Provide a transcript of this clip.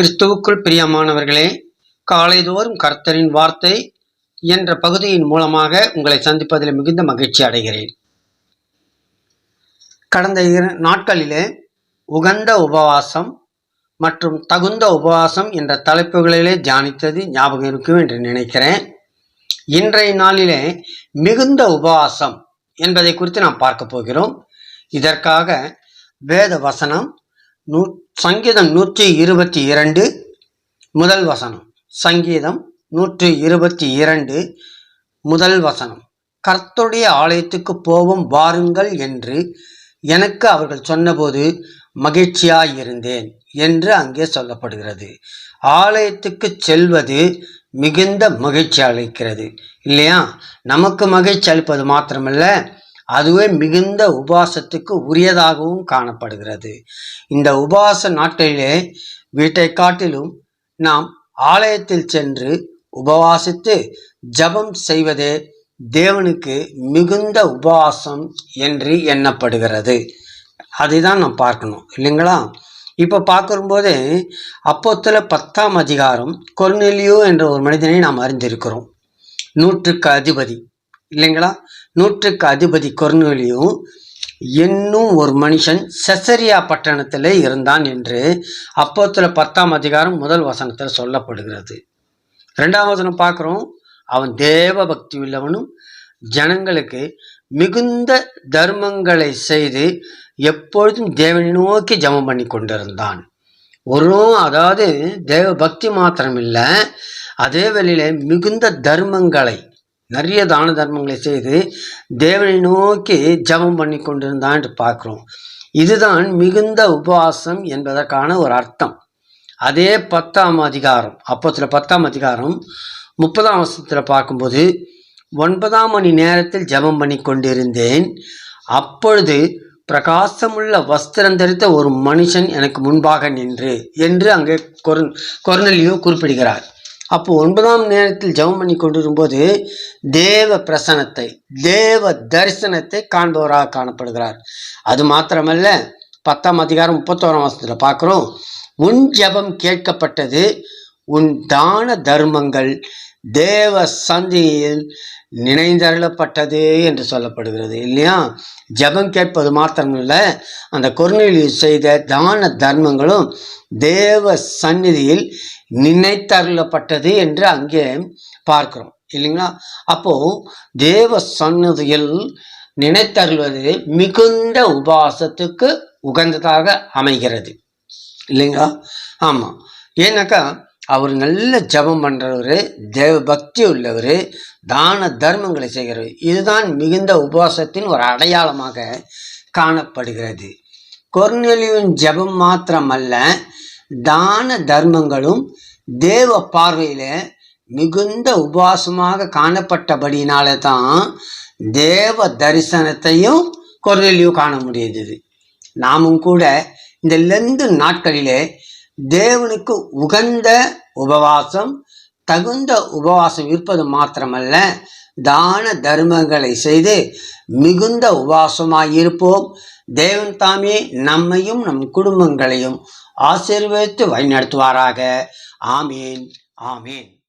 கிறிஸ்துவுக்குள் பிரியமானவர்களே காலைதோறும் கர்த்தரின் வார்த்தை என்ற பகுதியின் மூலமாக உங்களை சந்திப்பதில் மிகுந்த மகிழ்ச்சி அடைகிறேன். கடந்த இரு நாட்களிலே உகந்த உபவாசம் மற்றும் தகுந்த உபவாசம் என்ற தலைப்புகளிலே தியானித்தது ஞாபகம் இருக்கும் என்று நினைக்கிறேன். இன்றைய நாளிலே மிகுந்த உபவாசம் என்பதை குறித்து நாம் பார்க்க போகிறோம். இதற்காக வேத வசனம் நூ சங்கீதம் நூற்றி இருபத்தி இரண்டு முதல் வசனம். சங்கீதம் நூற்றி இருபத்தி இரண்டு முதல் வசனம். கர்த்துடைய ஆலயத்துக்கு போவோம் வாருங்கள் என்று எனக்கு அவர்கள் சொன்னபோது மகிழ்ச்சியாயிருந்தேன் என்று அங்கே சொல்லப்படுகிறது. ஆலயத்துக்கு செல்வது மிகுந்த மகிழ்ச்சி அளிக்கிறது. இல்லையா? நமக்கு மகிழ்ச்சி அளிப்பது மாத்திரமல்ல அதுவே மிகுந்த உபாசத்துக்கு உரியதாகவும் காணப்படுகிறது. இந்த உபவாச நாட்களிலே வீட்டை காட்டிலும் நாம் ஆலயத்தில் சென்று உபவாசித்து ஜபம் செய்வதே தேவனுக்கு மிகுந்த உபவாசம் என்று எண்ணப்படுகிறது. அதுதான் நாம் பார்க்கணும் இல்லைங்களா? இப்போ பார்க்கும்போது அப்போத்தில் பத்தாம் அதிகாரம் கொர்னெலியோ என்ற ஒரு மனிதனை நாம் அறிந்திருக்கிறோம். நூற்றுக்கு அதிபதி இல்லைங்களா? நூற்றுக்கு அதிபதி கொர்னோலியும் என்னும் ஒரு மனுஷன் செசரியா பட்டணத்தில் இருந்தான் என்று அப்போத்தில் பத்தாம் அதிகாரம் முதல் வசனத்தில் சொல்லப்படுகிறது. ரெண்டாம் வசனம் பார்க்குறோம். அவன் தேவ பக்தி உள்ளவனும் ஜனங்களுக்கு மிகுந்த தர்மங்களை செய்து எப்பொழுதும் தேவனை நோக்கி ஜமம் பண்ணி கொண்டிருந்தான். ஒரு அதாவது தேவ பக்தி மாத்திரம் இல்லை அதே வேளையில மிகுந்த தர்மங்களை நிறைய தான தர்மங்களை செய்து தேவனை நோக்கி ஜபம் பண்ணி கொண்டிருந்தான் என்று பார்க்குறோம். இதுதான் மிகுந்த உபவாசம் என்பதற்கான ஒரு அர்த்தம். அதே பத்தாம் அதிகாரம் அப்போத்தில் பத்தாம் அதிகாரம் முப்பதாம் வருஷத்தில் பார்க்கும்போது ஒன்பதாம் மணி நேரத்தில் ஜபம் பண்ணி கொண்டிருந்தேன். அப்பொழுது பிரகாசமுள்ள வஸ்திரம் தரித்த ஒரு மனுஷன் எனக்கு முன்பாக நின்று என்று அங்கே கொர் கொர்னலியோ குறிப்பிடுகிறார். அப்போ ஒன்பதாம் நேரத்தில் ஜெபம் பண்ணி கொண்டிருக்கும்போது தேவ பிரசனத்தை தேவ தரிசனத்தை காண்பவராக காணப்படுகிறார். அது மாத்திரமல்ல பத்தாம் அதிகாரம் முப்பத்தோராம் வருஷத்தில் பார்க்குறோம் உன் ஜபம் கேட்கப்பட்டது உன் தான தர்மங்கள் தேவ சந்தியில் நினைந்தருளப்பட்டது என்று சொல்லப்படுகிறது இல்லையா? ஜபம் கேட்பது மாத்திரமில்ல அந்த கொர்நிலில் செய்த தான தர்மங்களும் தேவ சந்நிதியில் நினைத்தருளப்பட்டது என்று அங்கே பார்க்கிறோம் இல்லைங்களா? அப்போ தேவ சந்நிதியில் நினைத்தருள்வது மிகுந்த உபாசத்துக்கு உகந்ததாக அமைகிறது இல்லைங்களா? ஆமாம் ஏன்னாக்கா அவர் நல்ல ஜபம் பண்ணுறவர் தேவ பக்தி உள்ளவர் தான தர்மங்களை செய்கிறவர். இதுதான் மிகுந்த உபவாசத்தின் ஒரு அடையாளமாக காணப்படுகிறது. கொர்நெலியின் ஜபம் மாத்திரமல்ல தான தர்மங்களும் தேவ பார்வையில் மிகுந்த உபவாசமாக காணப்பட்டபடினால தான் தேவ தரிசனத்தையும் கொர்நெலியும் காண முடியுது நாமும் கூட இந்த லெந்து நாட்களிலே தேவனுக்கு உகந்த உபவாசம் தகுந்த உபவாசம் இருப்பது மாத்திரமல்ல. தான தர்மங்களை செய்து மிகுந்த உபவாசமாயிருப்போம் தேவன் தாமே நம்மையும் நம் குடும்பங்களையும் ஆசீர்வதித்து வழிநடத்துவாராக. ஆமீன் ஆமீன்.